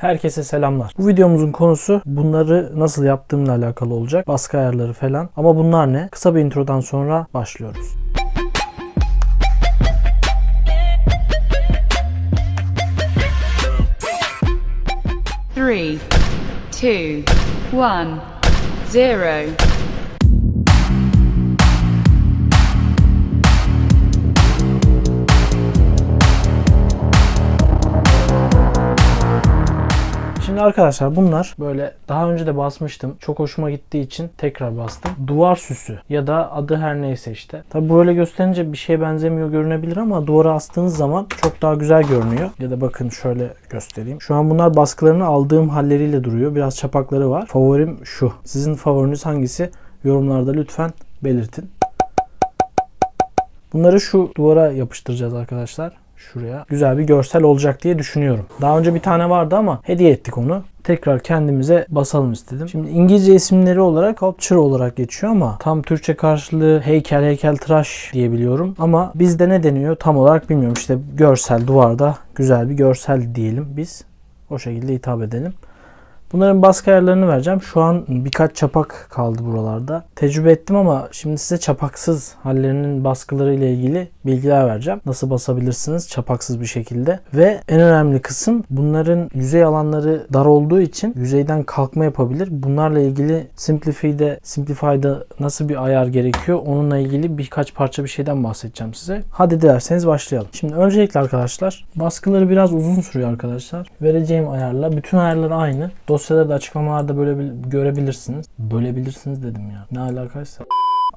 Herkese selamlar. Bu videomuzun konusu bunları nasıl yaptığımla alakalı olacak. Baskı ayarları falan. Ama bunlar ne? Kısa bir introdan sonra başlıyoruz. Three, two, one, zero. Şimdi arkadaşlar bunlar böyle daha önce de basmıştım. Çok hoşuma gittiği için tekrar bastım. Duvar süsü ya da adı her neyse işte. Tabi böyle gösterince bir şeye benzemiyor görünebilir ama duvara astığınız zaman çok daha güzel görünüyor. Ya da bakın şöyle göstereyim. Şu an bunlar baskılarını aldığım halleriyle duruyor. Biraz çapakları var. Favorim şu. Sizin favoriniz hangisi? Yorumlarda lütfen belirtin. Bunları şu duvara yapıştıracağız arkadaşlar. Şuraya. Güzel bir görsel olacak diye düşünüyorum. Daha önce bir tane vardı ama hediye ettik onu. Tekrar kendimize basalım istedim. Şimdi İngilizce isimleri olarak sculpture olarak geçiyor ama tam Türkçe karşılığı heykel heykel tıraş diyebiliyorum. Ama bizde ne deniyor tam olarak bilmiyorum. İşte görsel duvarda güzel bir görsel diyelim biz. O şekilde hitap edelim. Bunların baskı ayarlarını vereceğim. Şu an birkaç çapak kaldı buralarda. Tecrübe ettim ama şimdi size çapaksız hallerinin baskıları ile ilgili bilgiler vereceğim. Nasıl basabilirsiniz çapaksız bir şekilde. Ve en önemli kısım bunların yüzey alanları dar olduğu için yüzeyden kalkma yapabilir. Bunlarla ilgili Simplify'de, Simplify'da nasıl bir ayar gerekiyor onunla ilgili birkaç parça bir şeyden bahsedeceğim size. Hadi dilerseniz başlayalım. Şimdi öncelikle arkadaşlar baskıları biraz uzun sürüyor arkadaşlar. Vereceğim ayarla bütün ayarlar aynı. Dosyaları da açıklamalarda böyle bil- görebilirsiniz. Bölebilirsiniz dedim ya. Ne alakaysa.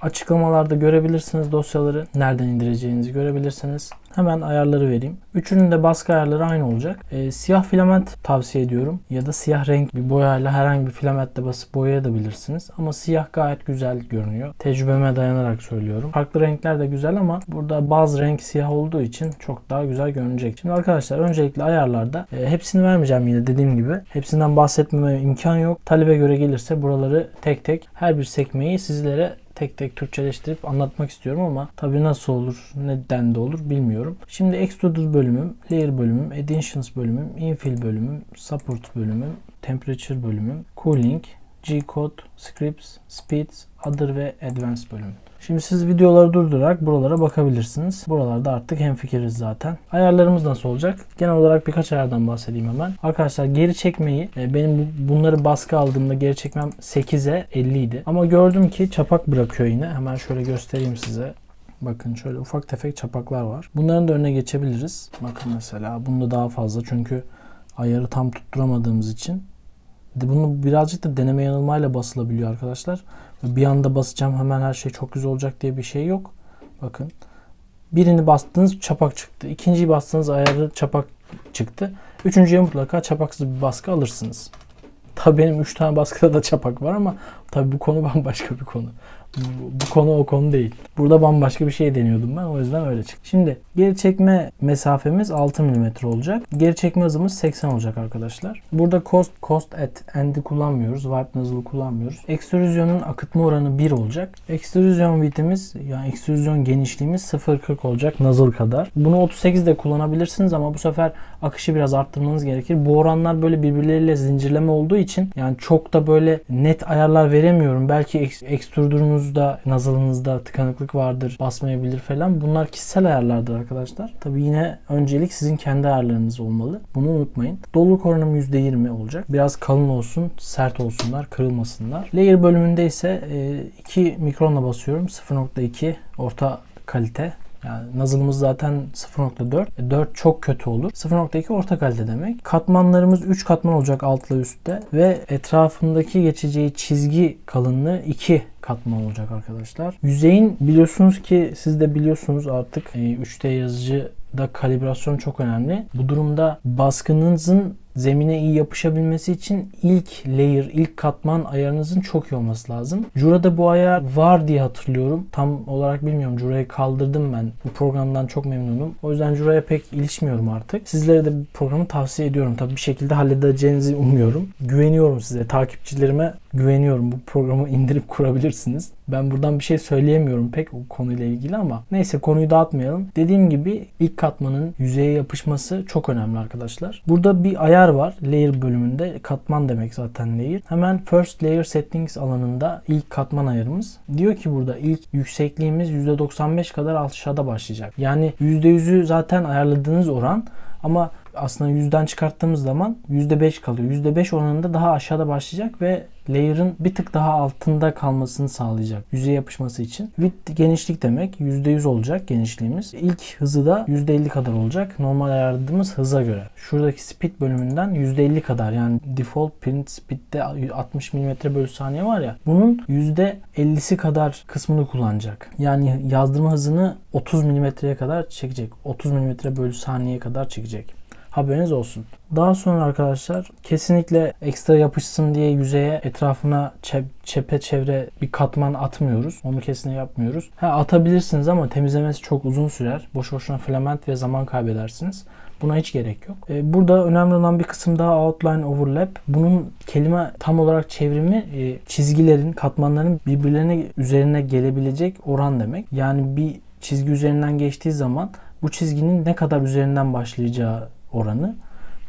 Açıklamalarda görebilirsiniz dosyaları. Nereden indireceğinizi görebilirsiniz. Hemen ayarları vereyim. Üçünün de baskı ayarları aynı olacak. Ee, siyah filament tavsiye ediyorum. Ya da siyah renk bir boyayla herhangi bir filamentle basıp boyayabilirsiniz. Ama siyah gayet güzel görünüyor. Tecrübeme dayanarak söylüyorum. Farklı renkler de güzel ama burada bazı renk siyah olduğu için çok daha güzel görünecek. Şimdi arkadaşlar öncelikle ayarlarda e, hepsini vermeyeceğim yine dediğim gibi. Hepsinden bahsetmeme imkan yok. Talebe göre gelirse buraları tek tek her bir sekmeyi sizlere tek tek Türkçeleştirip anlatmak istiyorum ama tabii nasıl olur, neden de olur bilmiyorum. Şimdi Extruder bölümüm, Layer bölümüm, Additions bölümüm, Infill bölümüm, Support bölümüm, Temperature bölümüm, Cooling, G-Code, Scripts, Speeds, Other ve Advanced bölümü. Şimdi siz videoları durdurarak buralara bakabilirsiniz. Buralarda artık hemfikiriz zaten. Ayarlarımız nasıl olacak? Genel olarak birkaç ayardan bahsedeyim hemen. Arkadaşlar geri çekmeyi e, benim bu- bunları baskı aldığımda geri çekmem 8'e 50 idi. Ama gördüm ki çapak bırakıyor yine. Hemen şöyle göstereyim size. Bakın şöyle ufak tefek çapaklar var. Bunların da önüne geçebiliriz. Bakın mesela bunda daha fazla çünkü ayarı tam tutturamadığımız için. Bunu birazcık da deneme yanılmayla basılabiliyor arkadaşlar. Bir anda basacağım hemen her şey çok güzel olacak diye bir şey yok. Bakın. Birini bastınız çapak çıktı. İkinciyi bastınız ayarı çapak çıktı. Üçüncüye mutlaka çapaksız bir baskı alırsınız. Tabii benim 3 tane baskıda da çapak var ama tabii bu konu bambaşka bir konu. Bu, konu o konu değil. Burada bambaşka bir şey deniyordum ben o yüzden öyle çıktı. Şimdi geri çekme mesafemiz 6 mm olacak. Geri çekme hızımız 80 olacak arkadaşlar. Burada cost, cost at end'i kullanmıyoruz. Wipe nozzle'ı kullanmıyoruz. Ekstrüzyonun akıtma oranı 1 olacak. Ekstrüzyon width'imiz yani ekstrüzyon genişliğimiz 0.40 olacak nozzle kadar. Bunu 38 de kullanabilirsiniz ama bu sefer akışı biraz arttırmanız gerekir. Bu oranlar böyle birbirleriyle zincirleme olduğu için yani çok da böyle net ayarlar veremiyorum. Belki ek- ekstrudurunuzda, nozzle'ınızda tıkanıklık vardır, basmayabilir falan. Bunlar kişisel ayarlardır arkadaşlar. Tabi yine öncelik sizin kendi ayarlarınız olmalı. Bunu unutmayın. Doluluk oranım %20 olacak. Biraz kalın olsun, sert olsunlar, kırılmasınlar. Layer bölümünde ise e, 2 mikronla basıyorum. 0.2 orta kalite. Yani nozzle'ımız zaten 0.4. E, 4 çok kötü olur. 0.2 orta kalite demek. Katmanlarımız 3 katman olacak altla üstte ve etrafındaki geçeceği çizgi kalınlığı 2 katman olacak arkadaşlar. Yüzeyin biliyorsunuz ki siz de biliyorsunuz artık e, 3D yazıcıda kalibrasyon çok önemli. Bu durumda baskınızın zemine iyi yapışabilmesi için ilk layer, ilk katman ayarınızın çok iyi olması lazım. Jura'da bu ayar var diye hatırlıyorum. Tam olarak bilmiyorum. Jura'yı kaldırdım ben. Bu programdan çok memnunum. O yüzden Jura'ya pek ilişmiyorum artık. Sizlere de bu programı tavsiye ediyorum. Tabii bir şekilde halledeceğinizi umuyorum. Güveniyorum size. Takipçilerime güveniyorum. Bu programı indirip kurabilirsiniz. Ben buradan bir şey söyleyemiyorum pek o konuyla ilgili ama neyse konuyu dağıtmayalım. Dediğim gibi ilk katmanın yüzeye yapışması çok önemli arkadaşlar. Burada bir ayar Layer var. Layer bölümünde katman demek zaten layer. Hemen first layer settings alanında ilk katman ayarımız. Diyor ki burada ilk yüksekliğimiz %95 kadar aşağıda başlayacak. Yani %100'ü zaten ayarladığınız oran ama aslında yüzden çıkarttığımız zaman %5 kalıyor. %5 oranında daha aşağıda başlayacak ve layer'ın bir tık daha altında kalmasını sağlayacak yüzeye yapışması için. Width genişlik demek. %100 olacak genişliğimiz. İlk hızı da %50 kadar olacak. Normal ayarladığımız hıza göre. Şuradaki speed bölümünden %50 kadar yani default print speed'de 60 mm bölü saniye var ya bunun %50'si kadar kısmını kullanacak. Yani yazdırma hızını 30 mm'ye kadar çekecek. 30 mm bölü saniye kadar çekecek. Haberiniz olsun. Daha sonra arkadaşlar kesinlikle ekstra yapışsın diye yüzeye etrafına çep, çepeçevre bir katman atmıyoruz. Onu kesinlikle yapmıyoruz. Ha, atabilirsiniz ama temizlemesi çok uzun sürer. Boş boşuna filament ve zaman kaybedersiniz. Buna hiç gerek yok. Ee, burada önemli olan bir kısım daha outline overlap. Bunun kelime tam olarak çevrimi e, çizgilerin, katmanların birbirlerine üzerine gelebilecek oran demek. Yani bir çizgi üzerinden geçtiği zaman bu çizginin ne kadar üzerinden başlayacağı oranı.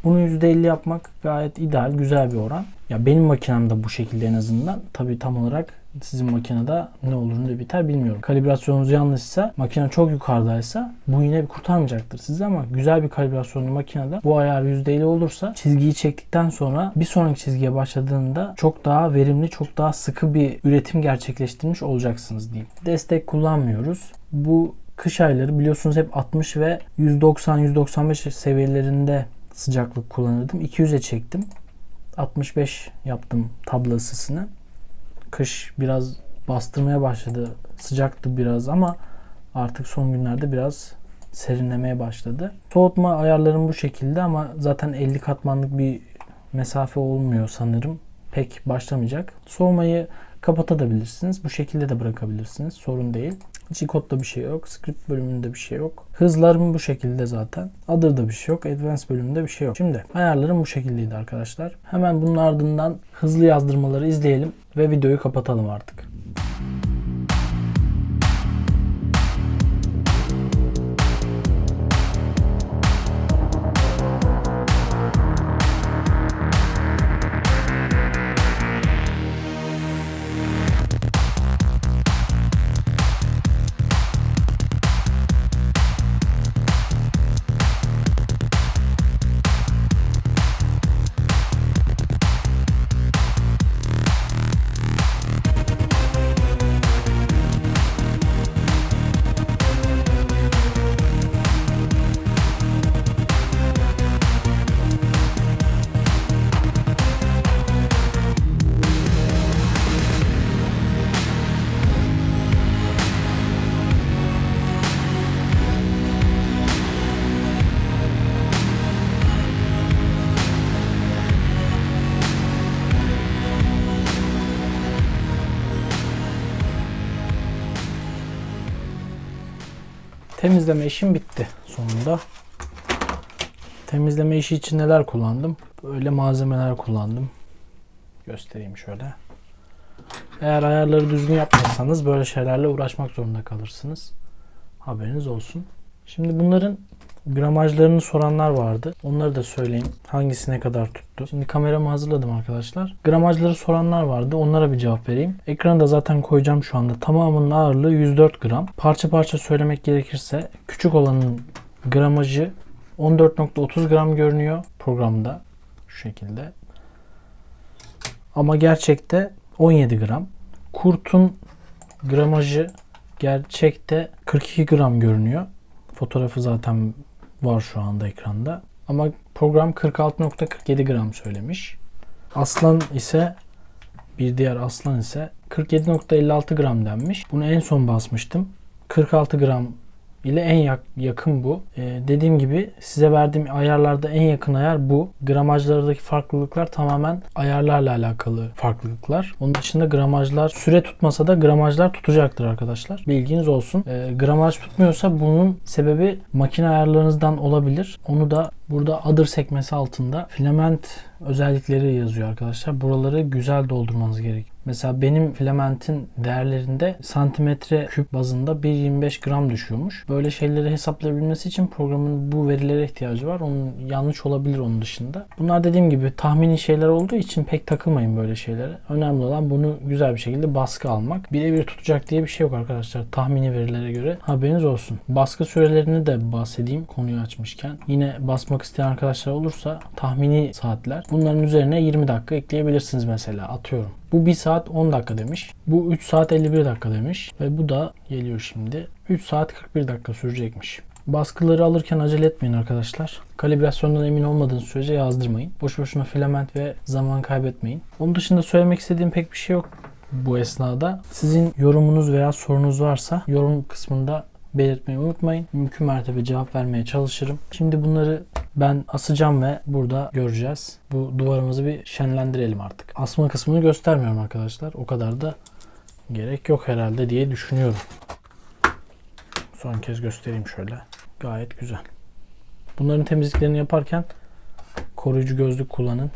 Bunu %50 yapmak gayet ideal, güzel bir oran. Ya benim makinemde bu şekilde en azından. Tabii tam olarak sizin makinede ne olur ne biter bilmiyorum. Kalibrasyonunuz yanlışsa, makine çok yukarıdaysa bu yine kurtarmayacaktır sizi ama güzel bir kalibrasyonlu makinede bu ayar %50 olursa çizgiyi çektikten sonra bir sonraki çizgiye başladığında çok daha verimli, çok daha sıkı bir üretim gerçekleştirmiş olacaksınız diyeyim. Destek kullanmıyoruz. Bu kış ayları biliyorsunuz hep 60 ve 190-195 seviyelerinde sıcaklık kullanırdım. 200'e çektim. 65 yaptım tablo ısısını. Kış biraz bastırmaya başladı. Sıcaktı biraz ama artık son günlerde biraz serinlemeye başladı. Soğutma ayarlarım bu şekilde ama zaten 50 katmanlık bir mesafe olmuyor sanırım. Pek başlamayacak. Soğumayı kapatabilirsiniz. Bu şekilde de bırakabilirsiniz. Sorun değil. G-Code'da bir şey yok. Script bölümünde bir şey yok. Hızlarım bu şekilde zaten. Other'da bir şey yok. Advanced bölümünde bir şey yok. Şimdi ayarlarım bu şekildeydi arkadaşlar. Hemen bunun ardından hızlı yazdırmaları izleyelim ve videoyu kapatalım artık. Temizleme işim bitti sonunda. Temizleme işi için neler kullandım? Böyle malzemeler kullandım. Göstereyim şöyle. Eğer ayarları düzgün yapmazsanız böyle şeylerle uğraşmak zorunda kalırsınız. Haberiniz olsun. Şimdi bunların gramajlarını soranlar vardı. Onları da söyleyeyim. Hangisi ne kadar tuttu. Şimdi kameramı hazırladım arkadaşlar. Gramajları soranlar vardı. Onlara bir cevap vereyim. Ekrana da zaten koyacağım şu anda. Tamamının ağırlığı 104 gram. Parça parça söylemek gerekirse küçük olanın gramajı 14.30 gram görünüyor programda. Şu şekilde. Ama gerçekte 17 gram. Kurtun gramajı gerçekte 42 gram görünüyor. Fotoğrafı zaten var şu anda ekranda. Ama program 46.47 gram söylemiş. Aslan ise bir diğer aslan ise 47.56 gram denmiş. Bunu en son basmıştım. 46 gram ile en yak- yakın bu. Ee, dediğim gibi size verdiğim ayarlarda en yakın ayar bu. Gramajlardaki farklılıklar tamamen ayarlarla alakalı farklılıklar. Onun dışında gramajlar süre tutmasa da gramajlar tutacaktır arkadaşlar. Bilginiz olsun. Ee, gramaj tutmuyorsa bunun sebebi makine ayarlarınızdan olabilir. Onu da burada other sekmesi altında filament özellikleri yazıyor arkadaşlar. Buraları güzel doldurmanız gerek. Mesela benim filamentin değerlerinde santimetre küp bazında 1.25 gram düşüyormuş. Böyle şeyleri hesaplayabilmesi için programın bu verilere ihtiyacı var. Onun yanlış olabilir onun dışında. Bunlar dediğim gibi tahmini şeyler olduğu için pek takılmayın böyle şeylere. Önemli olan bunu güzel bir şekilde baskı almak. Birebir tutacak diye bir şey yok arkadaşlar. Tahmini verilere göre haberiniz olsun. Baskı sürelerini de bahsedeyim konuyu açmışken. Yine basmak isteyen arkadaşlar olursa tahmini saatler. Bunların üzerine 20 dakika ekleyebilirsiniz mesela atıyorum. Bu 1 saat 10 dakika demiş. Bu 3 saat 51 dakika demiş. Ve bu da geliyor şimdi. 3 saat 41 dakika sürecekmiş. Baskıları alırken acele etmeyin arkadaşlar. Kalibrasyondan emin olmadığınız sürece yazdırmayın. Boş boşuna filament ve zaman kaybetmeyin. Onun dışında söylemek istediğim pek bir şey yok bu esnada. Sizin yorumunuz veya sorunuz varsa yorum kısmında belirtmeyi unutmayın. Mümkün mertebe cevap vermeye çalışırım. Şimdi bunları ben asacağım ve burada göreceğiz. Bu duvarımızı bir şenlendirelim artık. Asma kısmını göstermiyorum arkadaşlar. O kadar da gerek yok herhalde diye düşünüyorum. Son kez göstereyim şöyle. Gayet güzel. Bunların temizliklerini yaparken koruyucu gözlük kullanın.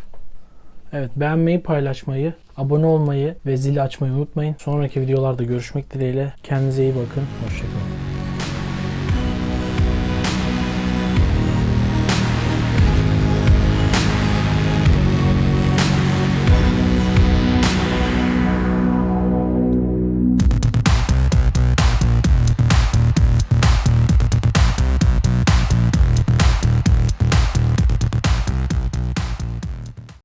Evet beğenmeyi, paylaşmayı, abone olmayı ve zili açmayı unutmayın. Sonraki videolarda görüşmek dileğiyle. Kendinize iyi bakın. Hoşçakalın.